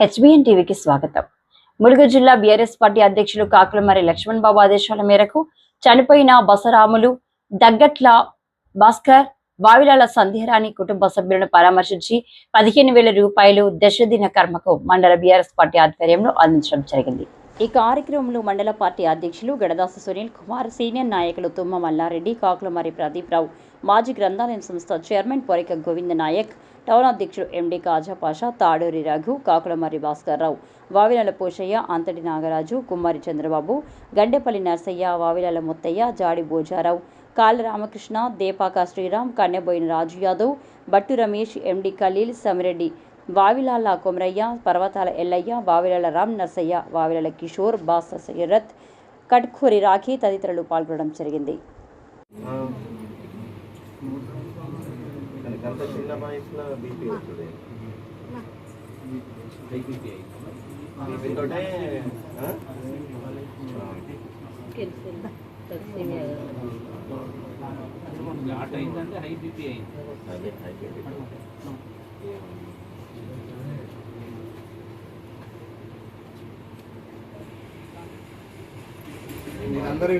HBN టీవీకి స్వాగతం. ములుగు జిల్లా బీఆర్ఎస్ పార్టీ అధ్యక్షులు కాకులమరి లక్ష్మణ్ బాబు ఆదేశాల మేరకు చనిపోయిన బసరాములు దగ్గట్ల భాస్కర్ బావిలాల సంధ్యరాణి కుటుంబ సభ్యులను పరామర్శించి పదిహేను వేల రూపాయలు దశదిన కర్మకు మండల బీఆర్ఎస్ పార్టీ ఆధ్వర్యంలో అందించడం జరిగింది. ఈ కార్యక్రమంలో మండల పార్టీ అధ్యక్షులు గడదాస సునీల్ కుమార్ సీనియర్ నాయకులు తుమ్మ మల్లారెడ్డి కాకులమరి ప్రదీప్ రావు మాజీ గ్రంథాలయం సంస్థ చైర్మన్ పొరిక గోవింద నాయక్ టౌన్ అధ్యక్షుడు ఎండి కాజా పాషా తాడూరి రఘు కాకులమర్రి భాస్కర్ రావు వావిలాల పోషయ్య అంతటి నాగరాజు కుమ్మరి చంద్రబాబు గండెపల్లి నర్సయ్య వావిలాల ముత్తయ్య జాడి భోజారావు కాళ్ళ రామకృష్ణ దేపాక శ్రీరామ్ కన్నెబోయిన రాజు యాదవ్ బట్టు రమేష్ ఎండి ఖలీల్ సమిరెడ్డి వావిలాల కొమరయ్య పర్వతాల ఎల్లయ్య వావిలాల రామ్ నర్సయ్య వావిలాల కిషోర్ బాస శరత్ కట్కూరి రాఖీ తదితరులు పాల్గొనడం జరిగింది. అయిందంటే హై బీపీ అయింది. అదే